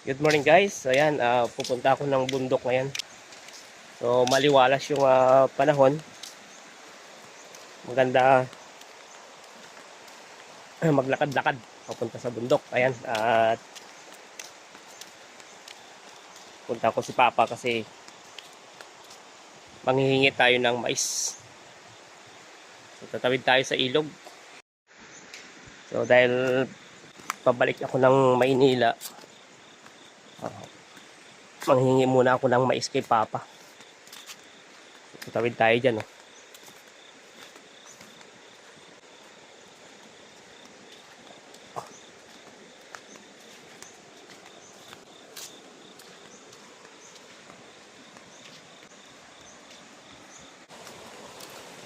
Good morning guys. Ayan, ah, pupunta ako ng bundok ngayon. So maliwalas yung ah, panahon. Maganda ah, maglakad-lakad papunta sa bundok. Ayan, at punta ko si Papa kasi manghihingi tayo ng mais. So tatawid tayo sa ilog. So dahil pabalik ako ng Maynila, Uh, manghingi muna ako ng mais kay Papa. Tutawid tayo dyan, oh.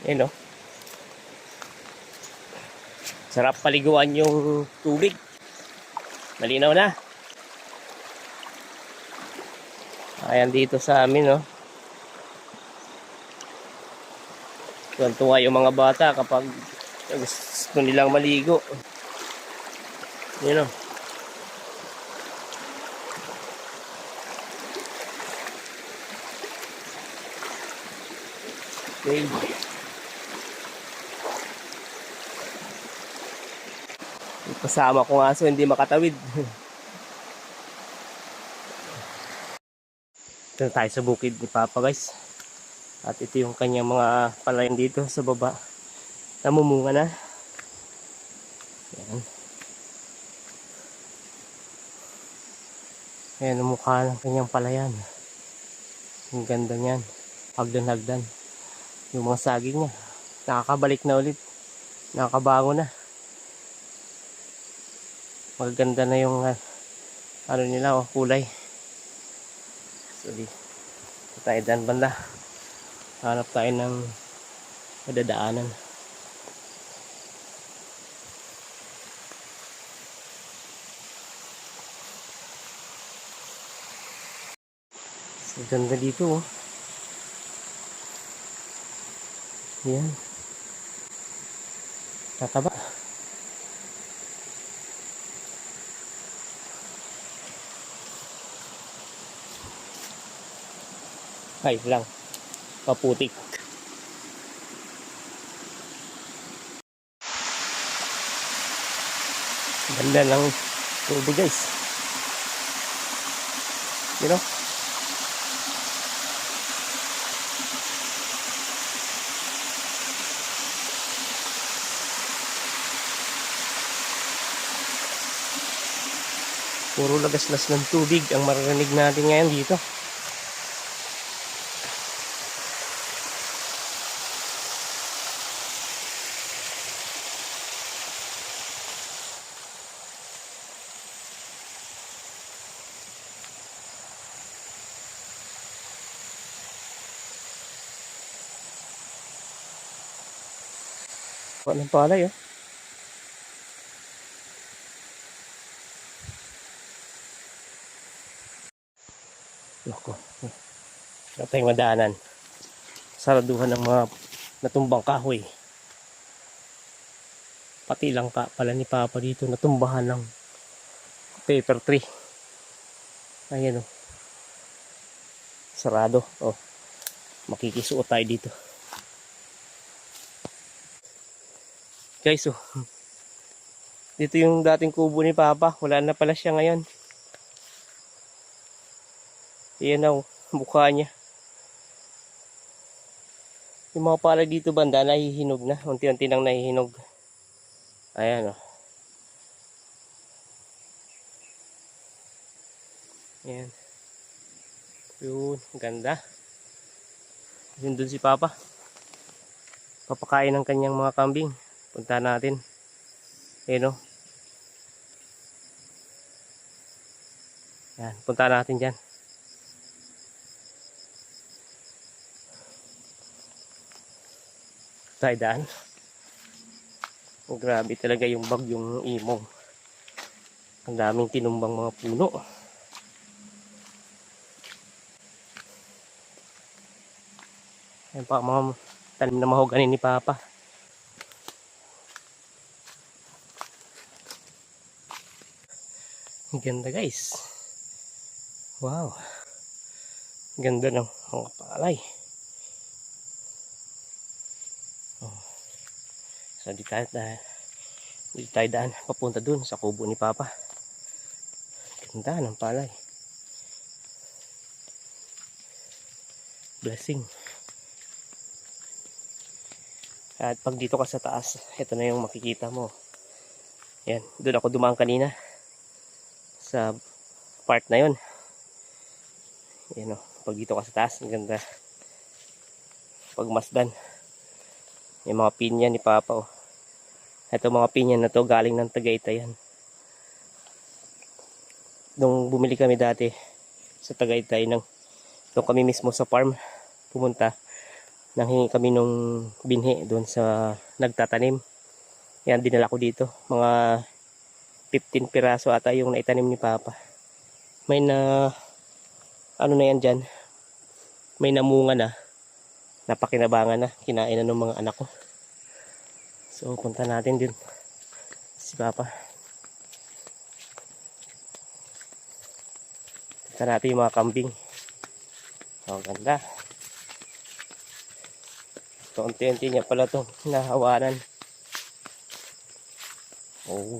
Ayun, oh. Sarap paliguan yung tubig. Malinaw na. Ayan dito sa amin, no. Tuwan-tuwa yung mga bata kapag gusto nilang maligo. Yun, no. Okay. Yung Kasama ko nga so hindi makatawid. Ito tayo sa bukid ni Papa guys. At ito yung kanyang mga palayan dito sa baba. Namumunga na. Ayan. Ayan ang mukha ng kanyang palayan. Ang ganda niyan. Hagdan-hagdan. Yung mga saging niya. Nakakabalik na ulit. Nakakabango na. Maganda na yung ah, ano nila, oh, kulay. Sorry. Tayo dan banda. Hanap tayo ng madadaanan. So, ganda dito oh. Yan. Tataba. Ay, lang. Kaputik. Ganda ng tubig guys. You know? Puro lagas-las ng tubig ang maririnig natin ngayon dito. Walang palay oh. Loko. Wala tayong madaanan. Saraduhan ng mga natumbang kahoy. Pati lang pa pala ni Papa dito natumbahan ng paper tree. Ayan oh. Sarado. Oh. Makikisuot tayo dito. Guys, oh. Dito yung dating kubo ni Papa. Wala na pala siya ngayon. Yan na, oh, mukha niya. Yung mga palay dito banda, nahihinog na. Unti-unti nang nahihinog. Ayan, oh. Ayan. Yun, ganda. Yun dun si Papa. Papakain ng kanyang mga kambing. Punta natin. Ayan, oh. Yan, punta natin dyan. tayo daan. Oh, grabe talaga yung bagyong imong. Ang daming tinumbang mga puno. Ayan pa mga tanim na mahogani ni Papa. Ganda guys. Wow. Ganda ng mga palay. Oh. So, di tayo, daan, di tayo daan papunta dun sa kubo ni Papa. Ganda ng palay. Blessing. At pag dito ka sa taas, ito na yung makikita mo. Yan, doon ako dumaan kanina. Sa part na yon. Yan o, pag dito ka sa taas, ang ganda. Pagmasdan. Yung mga pinya ni Papa o. Ito mga pinya na to galing ng Tagaytay yan. Nung bumili kami dati sa Tagaytay, nang, nung kami mismo sa farm pumunta, nanghingi kami nung binhi doon sa nagtatanim. Yan, dinala ko dito. Mga 15 piraso ata yung naitanim ni Papa. May na, ano na yan dyan, may namunga na. Napakinabangan na. Kinain na ng mga anak ko. So, punta natin din. Si Papa. Punta natin yung mga kambing. Oh, ganda. So, unti-unti niya pala itong nahawanan. Oh.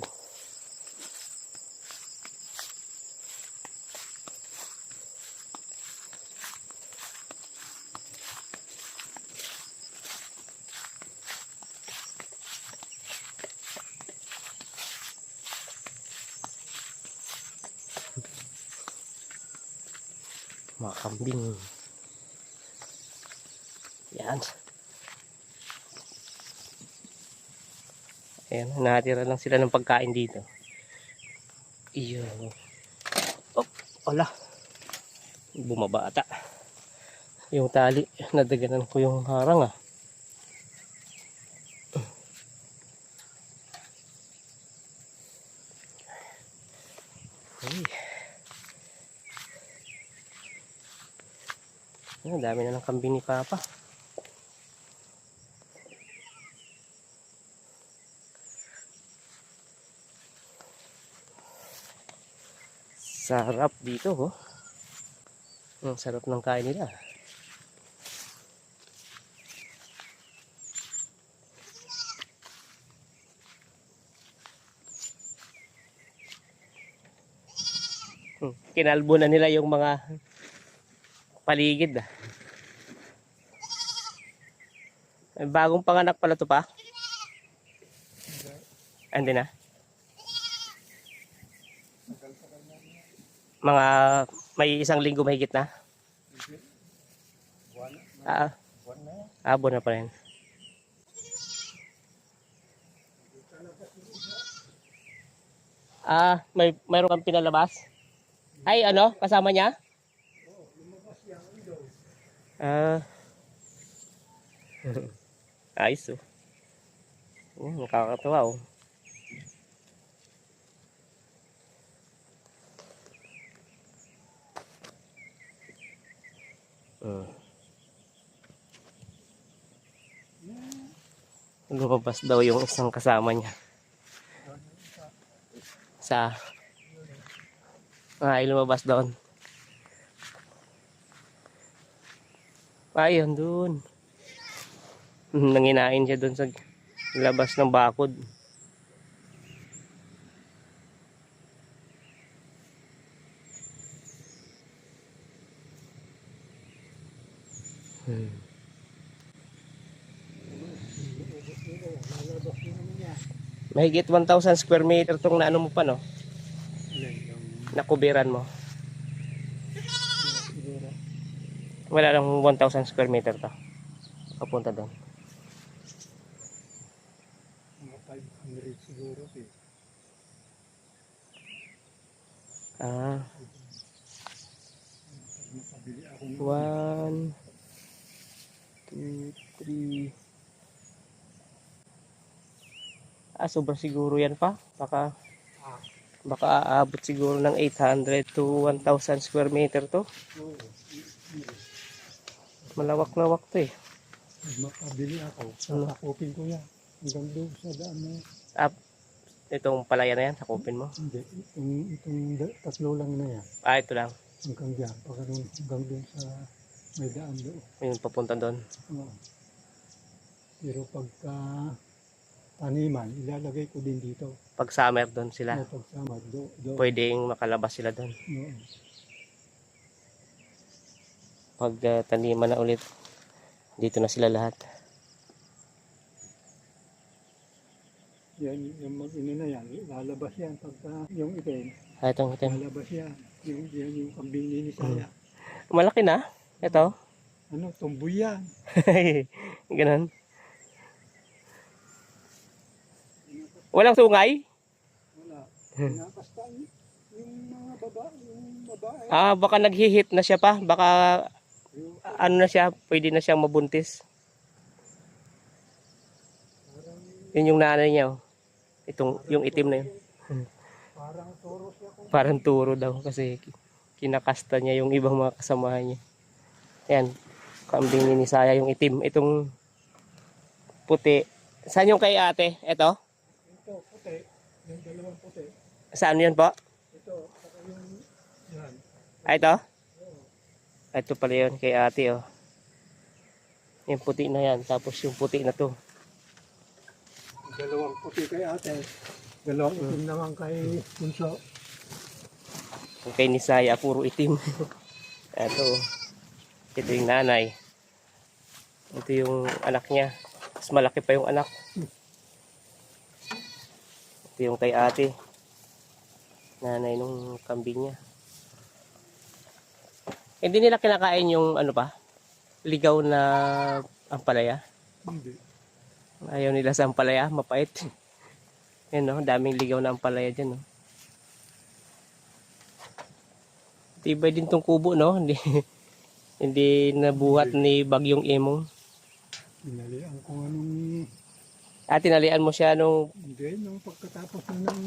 Mga kambing. Yan. Ayan, natira lang sila ng pagkain dito. Iyo. Oh, wala. Bumaba ata. Yung tali, nadaganan ko yung harang ah. Ay. Dami na ng kambing ni Papa. Sarap dito, oh. Ang sarap ng kain nila. Hmm, Kinalbo na nila yung mga paligid. Ah. May bagong panganak pala to pa. Andi na. Mga may isang linggo mahigit na. Ah, ah, buwan na pa rin. Ah, may mayroon kang pinalabas? Ay, ano? Kasama niya? Ah. Ayos oh. Oh, nakakatawa oh. Uh. Lumabas daw yung isang kasama niya. Sa ay lumabas doon. Ayun doon. Nanginain siya doon sa labas ng bakod. Hmm. Mahigit 1,000 square meter tong naano mo pa no? Nakubiran mo. Wala lang 1,000 square meter to. Papunta doon. Mga 500 siguro eh. Ah, Pag makabili ako ng one, two, three. Ah, sobra siguro yan pa. Baka, baka aabot siguro ng 800 to 1,000 square meter to. Malawak-lawak to eh. Makabili ako, Ano? sakupin ko yan. Hanggang doon sa daan na yan. Ah, itong palaya na yan, sakupin mo. Hindi, itong, itong tatlo lang na yan. Ah, ito lang. hanggang dyan, pag ganun, hanggang dun sa may daan doon. Yung papunta doon. Oo. Pero pagka taniman, ilalagay ko din dito. Pag summer doon sila. O pagsama, do, do, Pwedeng makalabas sila doon. Oo. Pag ah, taniman na ulit, dito na sila lahat. Yan, yung mag-ino na yan, lalabas yan pagka yung itim, Ah, itong itim. lalabas yan. Yung, yan yung kambing ni Nisaya. Malaki na. Ito. Ano, tumboy yan. Ganun. Walang sungay? Wala. Pinapastan yung mga baba, yung babae. Ah, baka naghihit na siya pa. Baka ano na siya, pwede na siyang mabuntis. Yun yung nanay niya. Oh. Itong, yung itim na yun. parang toro siya kung Parang turo daw kasi kinakasta niya yung ibang mga kasamahan niya. Ayan, kambing ni Nisaya yung itim. Itong puti. Saan yung kay ate? Ito? ito, puti. Yung dalawang puti. Saan yun po? Ito, saka yung, yan. Ah, ito? Oo. Ito pala yun kay ate oh. Yung puti na yan. Tapos yung puti na to. Dalawang puti kay ate. Dalawang itim naman kay Punso. Yung kay Nisaya, puro itim. Ito. Ito yung nanay. Ito yung anak niya. Mas malaki pa yung anak. Ito yung kay ate. Nanay nung kambing niya. Hindi nila kinakain yung ano pa? Ligaw na ampalaya. Hindi. Ayaw nila sa ampalaya, mapait. Yan no, daming ligaw na ampalaya dyan no. Tibay din tong kubo no, hindi hindi nabuhat ni Bagyong Imong. Pinalian ko anong, Ah, tinalian mo siya nung hindi, nung pagkatapos ng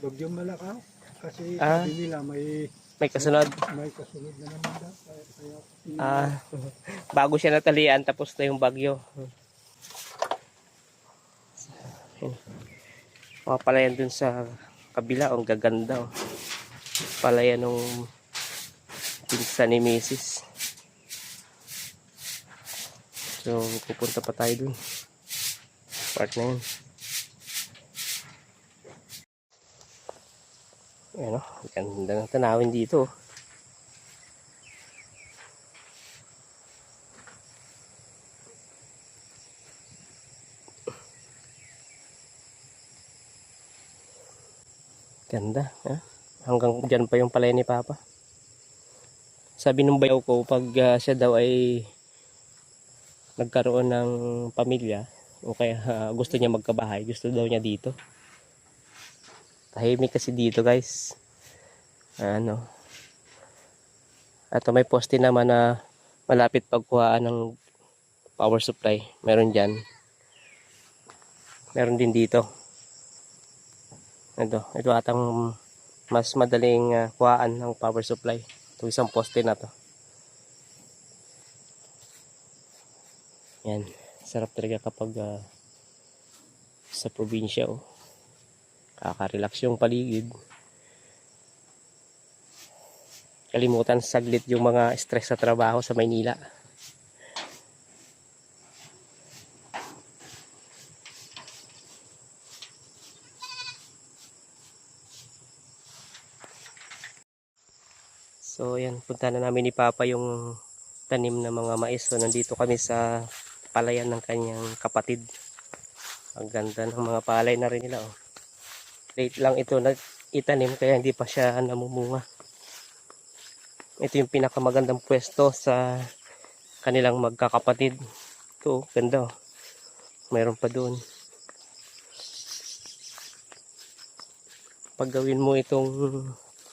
bagyong malakaw. Kasi Ah. sabi nila may, may kasunod. may kasunod na naman daw. Kaya, kaya Ah, bago siya natalian tapos na yung bagyo. Yun. Mga palayan dun sa kabila, ang gaganda. Oh. Palayan nung pinsan ni Mrs. So, pupunta pa tayo dun. Part na yun. Ayan o, ganda ng tanawin dito. oh. Ganda, ha? Hanggang dyan pa yung palay ni Papa. Sabi nung bayaw ko, pag ah, siya daw ay nagkaroon ng pamilya, o kaya ah, gusto niya magkabahay, gusto daw niya dito. Tahimik kasi dito, guys. Ano. At may poste naman na malapit pagkuhaan ng power supply. Meron dyan. Meron din dito. Ito, ito atang mas madaling uh, kuhaan ng power supply. Ito isang poste na to. Yan. Sarap talaga kapag ah, sa probinsya oh. Kaka-relax yung paligid. Kalimutan saglit yung mga stress sa trabaho sa Maynila. So yan, punta na namin ni Papa yung tanim ng mga mais. So nandito kami sa palayan ng kanyang kapatid. Ang ganda ng mga palay na rin nila. Oh. Late lang ito na itanim kaya hindi pa siya namumunga. Ito yung pinakamagandang pwesto sa kanilang magkakapatid. Ito, oh, ganda. Oh. Mayroon pa doon. Pag gawin mo itong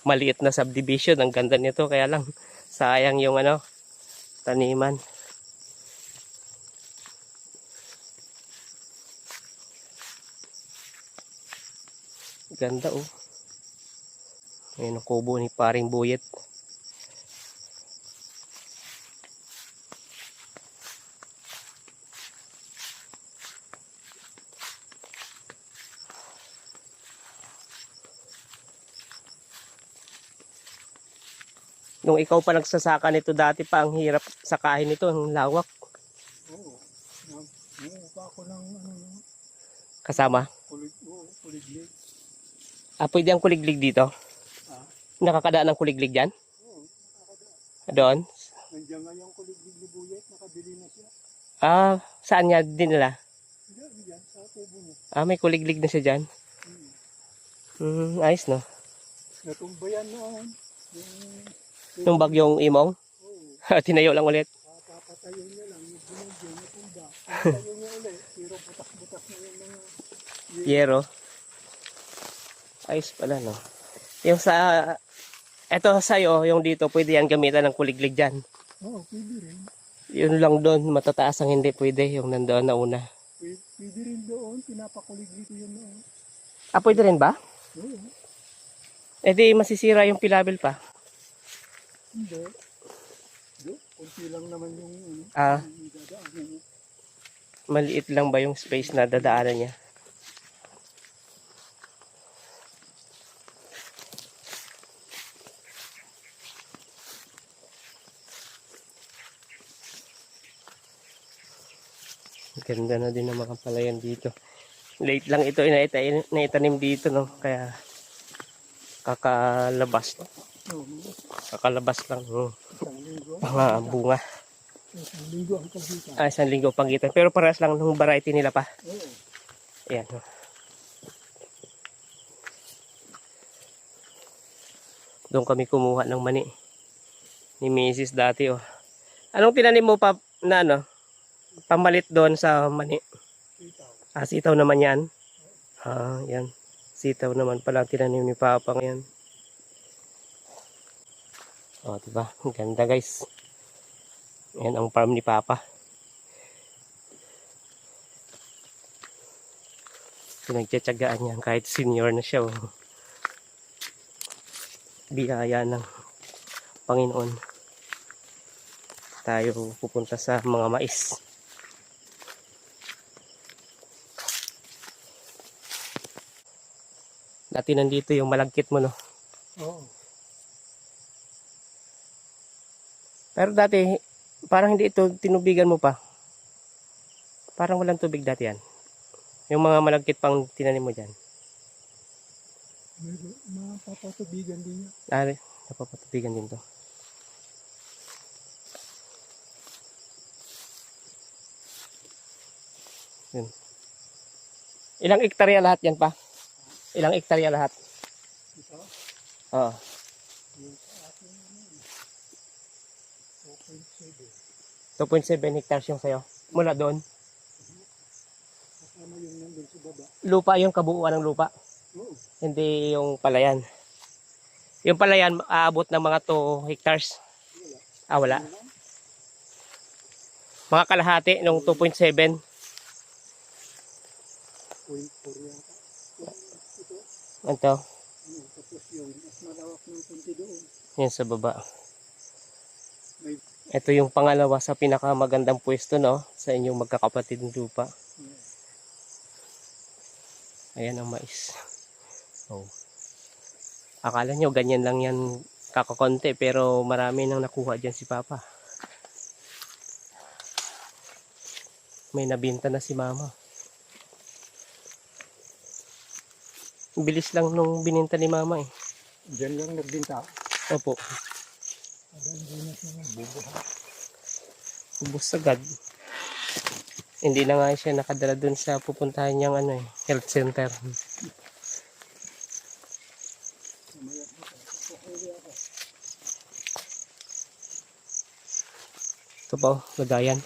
maliit na subdivision. Ang ganda nito. Kaya lang, sayang yung ano, taniman. Ganda oh. Ayan ang kubo ni paring buyet. Nung ikaw pa nagsasaka nito dati pa, ang hirap sakahin nito, ang lawak. Oo. Nang- Nanguha ako ng ano, no, Kasama. kulig, oo, kuliglig. Ah, pwede ang kuliglig dito? Ah, Nakakadaan ng kuliglig dyan? oo, nakakada. Doon? Nandiyan nga yung kuliglig ni Buyet, nakabili na siya. Ah, saan niya dinala? Diyan, diyan, sa tubo niya. Ah, may kuliglig na siya dyan. Hmm. Hmm, ayos no. Natumbayan noon. Yung, Nung bagyong imong, Oo, tinayo lang ulit. papatayin niya lang, yung binagyo, natumba. Pinatayo niya ulit, pero butas-butas na yung mga... Yero. Ayos pala no. Yung sa, eto sa'yo, yung dito, pwede yan gamitan ng kuliglig dyan. Oo, pwede rin. Yun lang doon, matataas ang hindi pwede, yung nandoon na una. Pwede, pwede rin doon, pinapakuliglig yun noon. Ah, pwede rin ba? Oo, Eh di masisira yung pilabil pa. Hindi. Do, kunti lang naman yung... ano, Ah. yung dadaanan niya. Maliit lang ba yung space na dadaanan niya? Ganda na din ng mga palayan dito. Late lang ito inaita- naitanim dito no. Kaya kakalabas no. Oo, Kakalabas lang isang linggo. Mga bunga. Isang linggo ang pagitan. Ah, isang linggo panggitan. Pero parehas lang ng variety nila pa. Oo. Ayan. oh. Doon kami kumuha ng mani. Ni Mrs. dati oh. Anong tinanim mo pa na ano? Pamalit doon sa mani. Itaw. Ah, sitaw naman yan. Ah, yan. Sitaw naman pala tinanim ni Papa ngayon. Oh, diba? Ganda guys. Yan ang farm ni Papa. Pinagtsatsagaan niya kahit senior na siya. Oh. Biyaya ng Panginoon. Tayo pupunta sa mga mais. Dati nandito yung malagkit mo, no? Oo. Pero dati, parang hindi ito tinubigan mo pa. Parang walang tubig dati yan. Yung mga malagkit pang tinanim mo dyan. Meron, mapapatubigan din niya. Ah, napapatubigan din to. Yun. Ilang ektarya lahat yan pa? Ilang ektarya lahat? Ito, Oo. yung sa akin, ano, 2.7. 2.7 hectares yung sa'yo. Mula doon. Kasama yung nandun sa baba. Lupa yung kabuuan ng lupa. Oo. Hindi yung palayan. Yung palayan, aabot ng mga 2 hectares. Ah, wala. Mga kalahati nung 2.7. 0.4 yata. Ito, yun, tapos yung mas malawak ng kunti doon. yun sa baba. Ito yung pangalawa sa pinakamagandang pwesto, no? Sa inyong magkakapatid ng lupa. Ayan ang mais. Oh. Akala nyo ganyan lang yan kakakonte pero marami nang nakuha dyan si Papa. May nabinta na si Mama. Bilis lang nung bininta ni Mama eh. Diyan lang nagbinta. Opo, Ubos agad. Hindi na nga siya nakadala dun sa pupuntahan niyang ano eh, health center. Ito pa oh, lagayan.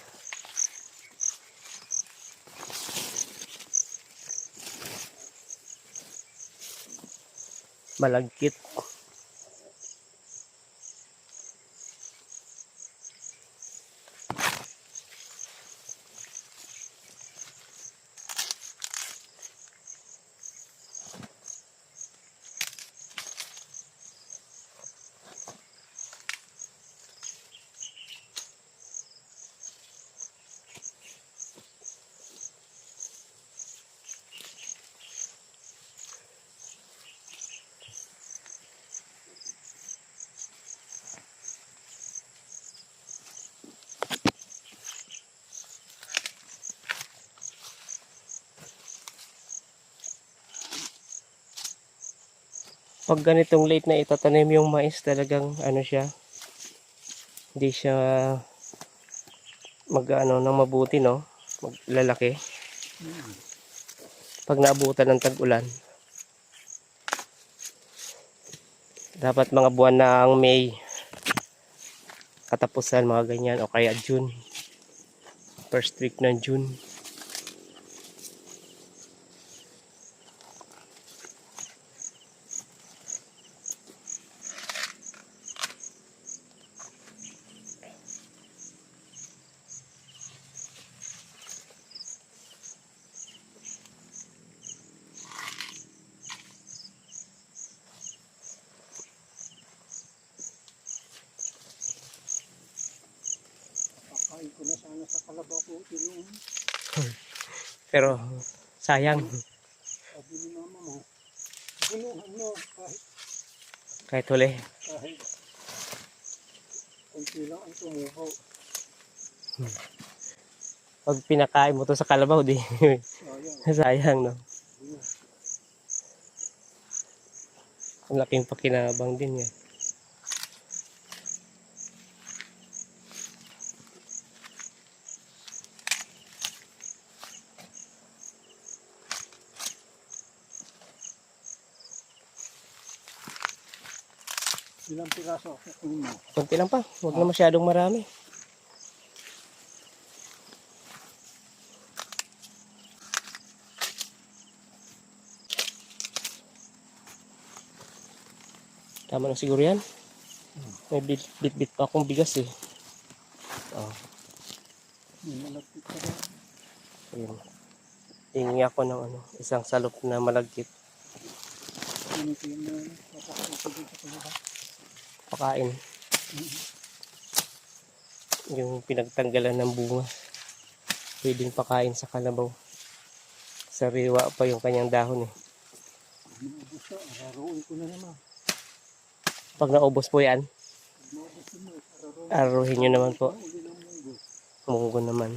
Malagkit. Pag ganitong late na itatanim yung mais, talagang ano siya, hindi siya mag ano nang mabuti no, maglalaki. Pag naabutan ng tag-ulan. Dapat mga buwan ng May katapusan mga ganyan o kaya June. First week ng June. Kakain ko na sana sa kalabaw ko. Yung Pero sayang sabi ni mama mo, bunuhan mo kahit, kahit huli. kahit konti lang ang tumubo. Pag pinakain mo to sa kalabaw, di Sayang. sayang no. Yun. Ang laking pakinabang din yan. Ilang piraso. Kunti lang pa, huwag na masyadong marami. Tama na siguro yan. May bit- bit-bit pa akong bigas eh. Oh, ayun. Hingi ako ng ano, isang salop na malagkit. Ano yung Pakain. Yung pinagtanggalan ng bunga. Pwedeng pakain sa kalabaw. Sariwa pa yung kanyang dahon eh. Pag naubos po yan, aruhin nyo naman po. munggo. Naman.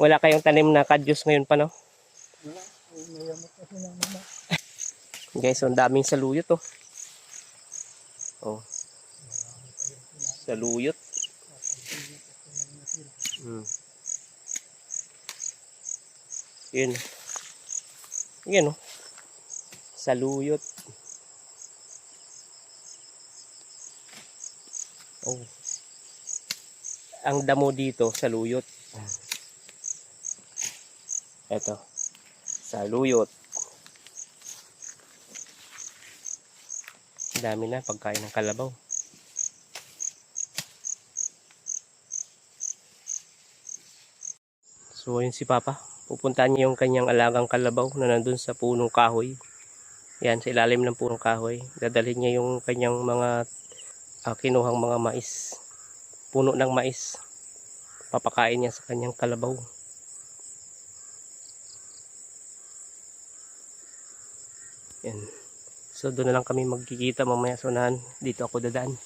Wala kayong tanim na kadyos ngayon pa, no? Wala. Guys, ang daming saluyot, oh. Oh. Saluyot. Hmm. Yun. Yun, oh. Saluyot. Oh. Ang damo dito, saluyot. Ito. Saluyot. Dami na pagkain ng kalabaw. So, ayun si Papa. Pupuntahan niya yung kanyang alagang kalabaw na nandun sa punong kahoy. Yan, sa ilalim ng punong kahoy. Dadalhin niya yung kanyang mga ah, kinuhang mga mais. Puno ng mais. Papakain niya sa kanyang kalabaw. So doon na lang kami magkikita mamaya sa unahan. Dito ako dadaan.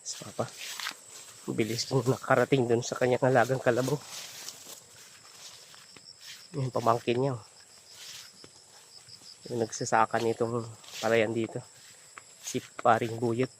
Si Papa. Bilis nung nakarating doon sa kanyang alagang kalabaw. Yung pamangkin niya. oh. Yung nagsasaka nitong parayan dito. Si paring buyot.